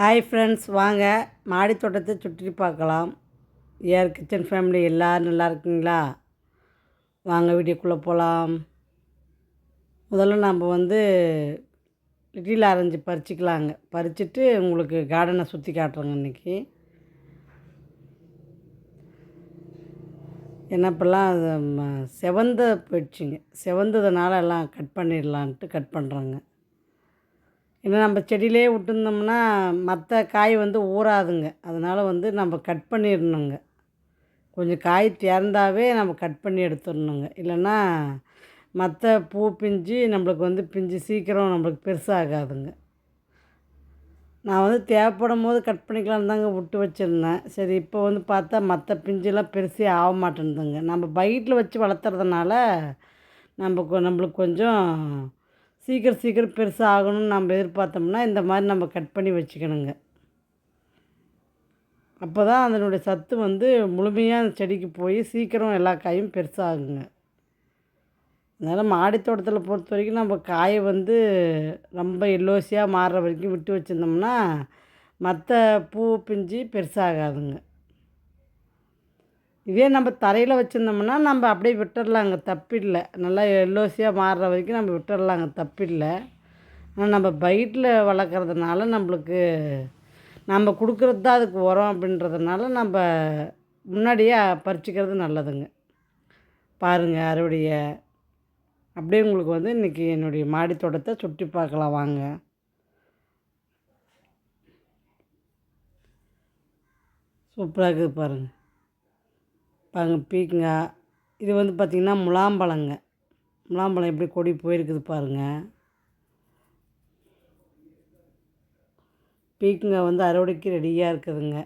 Hi friends வாங்க. மாடி தோட்டத்தை சுற்றி பார்க்கலாம். ஏர் கிச்சன் ஃபேமிலி எல்லோரும் நல்லா இருக்குங்களா? வாங்க வீடியோக்குள்ளே போகலாம் முதல்ல நம்ம வந்து லிட்டில் ஆரஞ்சு பறிச்சிக்கலாங்க. பறிச்சுட்டு உங்களுக்கு கார்டனை சுற்றி காட்டுறோங்க இன்றைக்கி என்ன இப்போல்லாம் அது செவந்த போயிடுச்சுங்க. செவந்ததுனால எல்லாம் கட் பண்ணிடலான்ட்டு கட் பண்ணுறாங்க ஏன்னா நம்ம செடியிலே விட்டுருந்தோம்னா மற்ற காய் வந்து ஊறாதுங்க. அதனால் வந்து நம்ம கட் பண்ணிடணுங்க. கொஞ்சம் காய் திறந்தாவே நம்ம கட் பண்ணி எடுத்துடணுங்க. இல்லைன்னா மற்ற பூ பிஞ்சு நம்மளுக்கு வந்து பிஞ்சு சீக்கிரம் நம்மளுக்கு பெருசாகாதுங்க. நான் வந்து தேவைப்படும் போது கட் பண்ணிக்கலாம் தாங்க விட்டு வச்சுருந்தேன். சரி இப்போ வந்து பார்த்தா மற்ற பிஞ்செல்லாம் பெருசே ஆக மாட்டேன்துங்க. நம்ம பைட்டில் வச்சு வளர்த்துறதுனால நம்ம கொ- நம்மளுக்கு கொஞ்சம் சீக்கிரம் சீக்கிரம் பெருசாக ஆகணும்னு நம்ம எதிர்பார்த்தோம்னா இந்த மாதிரி நம்ம கட் பண்ணி வச்சுக்கணுங்க. அப்போ தான் அதனுடைய சத்து வந்து முழுமையாக அந்த செடிக்கு போய் சீக்கிரம் எல்லா காயும் பெருசாகுங்க. அதனால் மாடி தோட்டத்தில் பொறுத்த வரைக்கும் நம்ம காயை வந்து ரொம்ப எல்லோசியாக மாறுற வரைக்கும் விட்டு வச்சுருந்தோம்னா மற்ற பூ பிஞ்சு பெருசாகாதுங்க. இதே நம்ம தரையில் வச்சுருந்தோம்னா நம்ம அப்படியே விட்டுடலாங்க தப்பில்லை. நல்லா எல்லோசியாக மாறுற வரைக்கும் நம்ம விட்டுடலாங்க தப்பில்லை. ஆனால் நம்ம பைட்டில் வளர்க்குறதுனால நம்மளுக்கு நம்ம கொடுக்குறது தான் அதுக்கு உரம் அப்படின்றதுனால நம்ம முன்னாடியே பறிச்சிக்கிறது நல்லதுங்க. பாருங்கள் அறுவடையை. அப்படியே உங்களுக்கு வந்து இன்றைக்கி என்னுடைய மாடி தோட்டத்தை சுற்றி பார்க்கலாம் வாங்க. சூப்பராக இருக்குது பாருங்கள் பாருங்க பீக்கங்காய் இது வந்து பார்த்திங்கன்னா முலாம்பழங்க. முலாம்பழம் எப்படி கொடி போயிருக்குது பாருங்கள் பீக்கங்காய் வந்து அறுவடைக்கு ரெடியாக இருக்குதுங்க.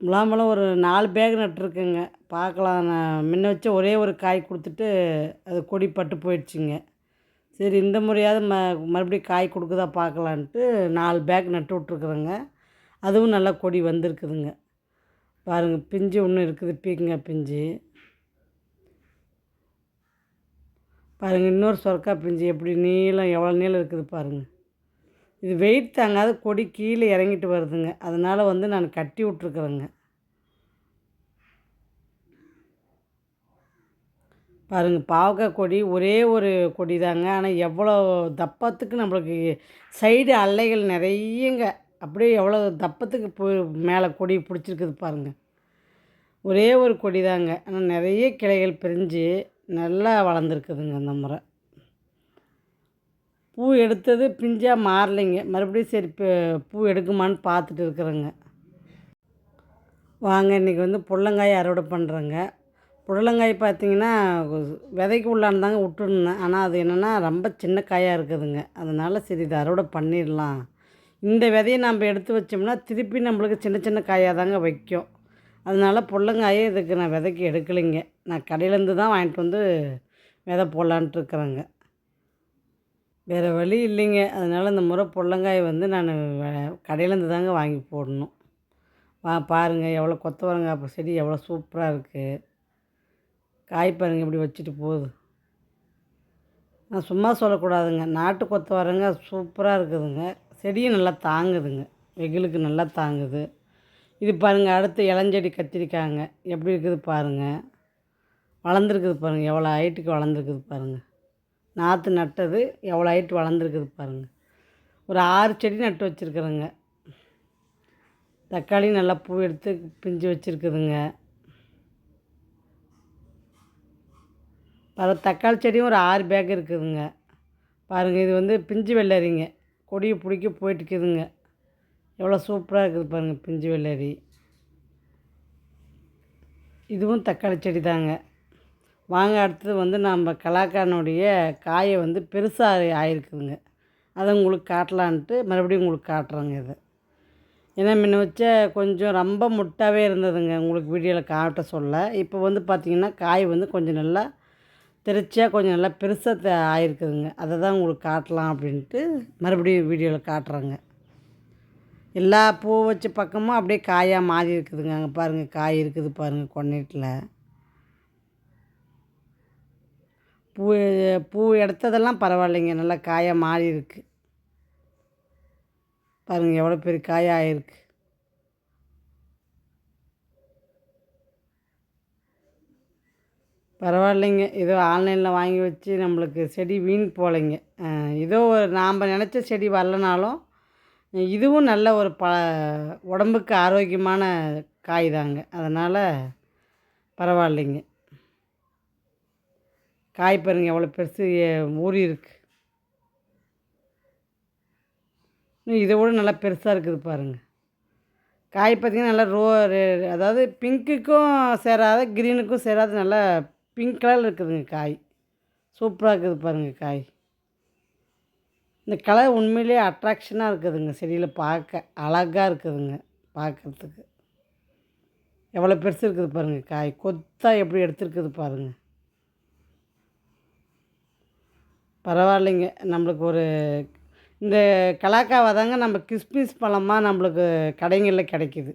முலாம்பழம் ஒரு நாலு பேக் நட்டுருக்குங்க. பார்க்கலாம் நான் முன்ன வச்ச ஒரே ஒரு காய் கொடுத்துட்டு அது கொடி பட்டு போயிடுச்சுங்க. சரி இந்த முறையாவது ம மறுபடியும் காய் கொடுக்குதா பார்க்கலான்ட்டு நாலு பேக் நட்டு விட்ருக்குறேங்க அதுவும் நல்லா கொடி வந்திருக்குதுங்க. பாருங்கள் பிஞ்சு ஒன்று இருக்குது பீக்கங்காய் பிஞ்சு. பாருங்கள் இன்னொரு சொரக்காய் பிஞ்சு எப்படி நீளம் எவ்வளோ நீளம் இருக்குது பாருங்கள் இது வெயிட் தாங்காத கொடி கீழே இறங்கிட்டு வருதுங்க. அதனால் வந்து நான் கட்டி விட்ருக்குறேங்க பாருங்கள் பாவக்காய் கொடி ஒரே ஒரு கொடி தாங்க ஆனால் எவ்வளோ தப்பத்துக்கு நம்மளுக்கு சைடு அல்லைகள் நிறையங்க. அப்படியே எவ்வளோ தப்பத்துக்கு போய் மேலே கொடி பிடிச்சிருக்குது பாருங்கள் ஒரே ஒரு கொடி தாங்க ஆனால் நிறைய கிளைகள் பிரிஞ்சு நல்லா வளர்ந்துருக்குதுங்க அந்த முறை. பூ எடுத்தது பிஞ்சாக மாறலைங்க. மறுபடியும் சரி இப்போ பூ எடுக்குமான்னு பார்த்துட்டு இருக்கிறேங்க. வாங்க இன்றைக்கி வந்து புடலங்காய் அறுவடை பண்ணுறேங்க புடலங்காய் பார்த்தீங்கன்னா விதைக்கு உள்ளான்னு தாங்க விட்டுருந்தேன். ஆனால் அது என்னென்னா ரொம்ப சின்ன காயாக இருக்குதுங்க. அதனால் சரி இதை அறுவடை பண்ணிடலாம். இந்த விதையை நம்ம எடுத்து வச்சோம்னா திருப்பி நம்மளுக்கு சின்ன சின்ன காயாக தாங்க வைக்கும். அதனால் புள்ளங்காயே இதுக்கு நான் விதைக்கு எடுக்கலைங்க. நான் கடையிலேருந்து தான் வாங்கிட்டு வந்து விதை போடலான்ட்டு இருக்கிறேங்க. வேறு வழி இல்லைங்க. அதனால் இந்த முறை புள்ளங்காய் வந்து நான் கடையிலேருந்து தாங்க வாங்கி போடணும். வா பாருங்கள் எவ்வளோ கொத்தவரங்காய் அப்போ செடி எவ்வளோ சூப்பராக இருக்குது காய் பாருங்கள் இப்படி வச்சுட்டு போகுது. நான் சும்மா சொல்லக்கூடாதுங்க. நாட்டு கொத்தவரங்காய் சூப்பராக இருக்குதுங்க. செடியும் நல்லா தாங்குதுங்க. வெயிலுக்கு நல்லா தாங்குது. இது பாருங்கள் அடுத்து இளஞ்செடி கத்திரிக்காங்க. எப்படி இருக்குது பாருங்கள் வளர்ந்துருக்குது பாருங்கள் எவ்வளோ ஹைட்டுக்கு வளர்ந்துருக்குது பாருங்கள் நாற்று நட்டது எவ்வளோ ஹைட்டு வளர்ந்துருக்குது பாருங்கள் ஒரு ஆறு செடி நட்டு வச்சுருக்குறேங்க. தக்காளி நல்லா பூ எடுத்து பிஞ்சு வச்சுருக்குதுங்க. பல தக்காளி செடியும் ஒரு ஆறு பேக் இருக்குதுங்க. பாருங்கள் இது வந்து பிஞ்சு வெள்ளரிங்க. கொடியை பிடிக்க போயிட்டு இருக்குதுங்க எவ்வளோ சூப்பராக இருக்குது பாருங்கள் பிஞ்சு வெள்ளரி. இதுவும் தக்காளி செடி தாங்க. வாங்க அடுத்தது வந்து நம்ம கலாக்காரனுடைய காயை வந்து பெருசாக ஆயிருக்குதுங்க. அதை உங்களுக்கு காட்டலான்ட்டு மறுபடியும் உங்களுக்கு காட்டுறேங்க இது. ஏன்னா முன்ன வச்ச கொஞ்சம் ரொம்ப முட்டாகவே இருந்ததுங்க உங்களுக்கு வீடியோவில் காட்ட சொல்ல. இப்போ வந்து பார்த்திங்கன்னா காய் வந்து கொஞ்சம் நல்லா திருச்சியாக கொஞ்சம் நல்லா பெருசாக ஆயிருக்குதுங்க. அதை தான் உங்களுக்கு காட்டலாம் அப்படின்ட்டு மறுபடியும் வீடியோவில் காட்டுறேங்க. எல்லா பூ வச்ச பக்கமும் அப்படியே காயாக மாறி இருக்குதுங்க. அங்கே பாருங்கள் காய் இருக்குது பாருங்கள் கொன்னைட்டில். பூ பூ எடுத்ததெல்லாம் பரவாயில்லைங்க. நல்லா காயாக மாறி இருக்கு. பாருங்கள் எவ்வளோ பெரிய காயாக ஆயிருக்கு. பரவாயில்லைங்க. ஏதோ ஆன்லைனில் வாங்கி வச்சு நம்மளுக்கு செடி வீண் போகலைங்க ஏதோ ஒரு நாம் நினச்ச செடி வரலனாலும் இதுவும் நல்ல ஒரு ப உடம்புக்கு ஆரோக்கியமான காய் தாங்க அதனால் பரவாயில்லைங்க. காய் பாருங்க எவ்வளோ பெருசு ஊறி இருக்கு. இன்னும் இதை விட நல்லா பெருசாக இருக்குது பாருங்கள் காய் பார்த்திங்கன்னா நல்லா ரோ அதாவது பிங்க்குக்கும் சேராத க்ரீனுக்கும் சேராத நல்லா பிங்க் கலரில் இருக்குதுங்க காய். சூப்பராக இருக்குது பாருங்கள் காய். இந்த கலர் உண்மையிலேயே அட்ராக்ஷனாக இருக்குதுங்க. செடியில் பார்க்க அழகாக இருக்குதுங்க பார்க்குறதுக்கு. எவ்வளோ பெருசு இருக்குது பாருங்கள் காய். கொத்தாக எப்படி எடுத்துருக்குது பாருங்கள் பரவாயில்லைங்க. நம்மளுக்கு ஒரு இந்த கலாக்காவை தாங்க நம்ம கிஸ்மிஸ் பழமாக நம்மளுக்கு கடைங்களில் கிடைக்கிது.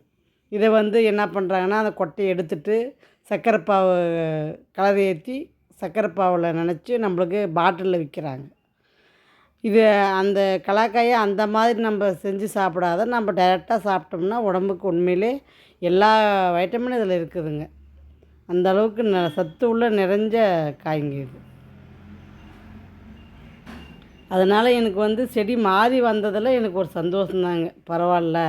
இதை வந்து என்ன பண்ணுறாங்கன்னா அந்த கொட்டையை எடுத்துகிட்டு சர்க்கரை கலரை ஏற்றி சக்கரைப்பாவில் நினச்சி நம்மளுக்கு பாட்டிலில் விற்கிறாங்க இது அந்த கலாக்காயை அந்த மாதிரி நம்ம செஞ்சு சாப்பிடாத நம்ம டைரெக்டாக சாப்பிட்டோம்னா உடம்புக்கு உண்மையிலே எல்லா வைட்டமினும் இதில் இருக்குதுங்க. அந்த அளவுக்கு ந சத்து உள்ள நிறைஞ்ச காய்ங்க இது. அதனால் எனக்கு வந்து செடி மாறி வந்ததில் எனக்கு ஒரு சந்தோஷந்தாங்க. பரவாயில்ல.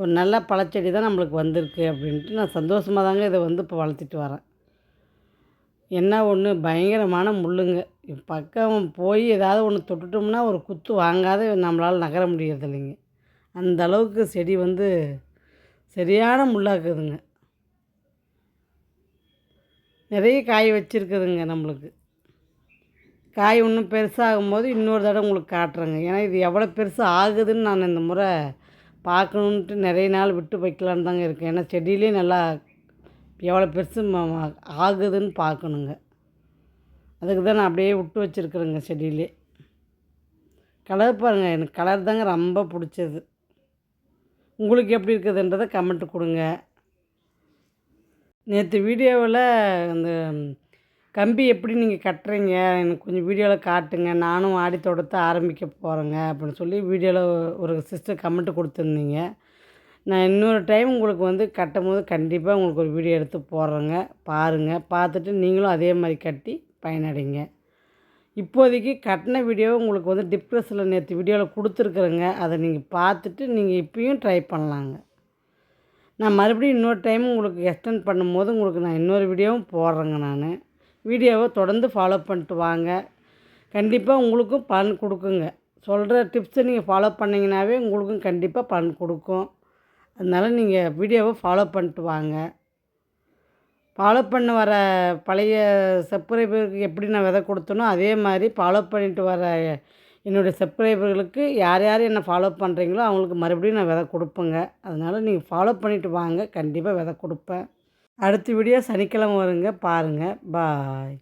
ஒரு நல்ல பழச்செடி தான் நம்மளுக்கு வந்திருக்கு அப்படின்ட்டு நான் சந்தோஷமாக தாங்க இதை வந்து இப்போ வளர்த்துட்டு வரேன். என்ன ஒன்று பயங்கரமான முள்ளுங்க. பக்கம் போய் ஏதாவது ஒன்று தொட்டுட்டோம்னா ஒரு குத்து வாங்காத நம்மளால் நகர முடியறது இல்லைங்க. அந்த அளவுக்கு செடி வந்து சரியான முள்ளாக்குதுங்க. நிறைய காய் வச்சுருக்குதுங்க நம்மளுக்கு. காய் இன்னும் பெருசாகும் போது இன்னொரு தடவை உங்களுக்கு காட்டுறேங்க. ஏன்னா இது எவ்வளோ பெருசாக ஆகுதுன்னு நான் இந்த முறை பார்க்கணுன்ட்டு நிறைய நாள் விட்டு வைக்கலான்னு தாங்க இருக்கேன். ஏன்னா செடியிலே நல்லா எவ்வளோ பெருசு ஆகுதுன்னு பார்க்கணுங்க. அதுக்கு தான் நான் அப்படியே விட்டு வச்சுருக்குறேங்க செடியிலே. கலர் பாருங்கள் எனக்கு கலர் தாங்க ரொம்ப பிடிச்சது. உங்களுக்கு எப்படி இருக்குதுன்றதை கமெண்ட்டு கொடுங்க. நேற்று வீடியோவில் அந்த கம்பி எப்படி நீங்கள் கட்டுறீங்க? எனக்கு கொஞ்சம் வீடியோவில் காட்டுங்க. நானும் ஆடி தோட்டத்தை ஆரம்பிக்க போகிறேங்க அப்படின்னு சொல்லி வீடியோவில் ஒரு சிஸ்டர் கமெண்ட்டு கொடுத்துருந்தீங்க. நான் இன்னொரு டைம் உங்களுக்கு வந்து கட்டும் போது கண்டிப்பாக உங்களுக்கு ஒரு வீடியோ எடுத்து போடுறேங்க. பாருங்கள் பார்த்துட்டு நீங்களும் அதே மாதிரி கட்டி பயனடைங்க. இப்போதைக்கு கட்டின வீடியோ உங்களுக்கு வந்து டிப்ரெஸில் நேற்று வீடியோவில் கொடுத்துருக்குறேங்க. அதை நீங்கள் பார்த்துட்டு நீங்கள் இப்பயும் ட்ரை பண்ணலாங்க. நான் மறுபடியும் இன்னொரு டைம் உங்களுக்கு எக்ஸ்டெண்ட் பண்ணும்போது உங்களுக்கு நான் இன்னொரு வீடியோவும் போடுறேங்க நான். வீடியோவை தொடர்ந்து ஃபாலோ பண்ணிட்டு வாங்க. கண்டிப்பாக உங்களுக்கும் பலன் கொடுக்குங்க. சொல்கிற டிப்ஸை நீங்கள் ஃபாலோ பண்ணிங்கனாவே உங்களுக்கும் கண்டிப்பாக பலன் கொடுக்கும். அதனால் நீங்கள் வீடியோவை ஃபாலோ பண்ணிட்டு வாங்க. ஃபாலோ பண்ண வர பழைய சப்ஸ்கிரைபருக்கு எப்படி நான் விதை கொடுத்தனோ அதே மாதிரி ஃபாலோ பண்ணிட்டு வர என்னுடைய சப்ஸ்கிரைபர்களுக்கு யார் யார் என்னை ஃபாலோ பண்ணுறீங்களோ அவங்களுக்கு மறுபடியும் நான் விதை கொடுப்பேங்க. அதனால் நீங்கள் ஃபாலோ பண்ணிவிட்டு வாங்க. கண்டிப்பாக விதை கொடுப்பேன். அடுத்த வீடியோ சனிக்கிழமை வருங்க. பாருங்கள் பாய்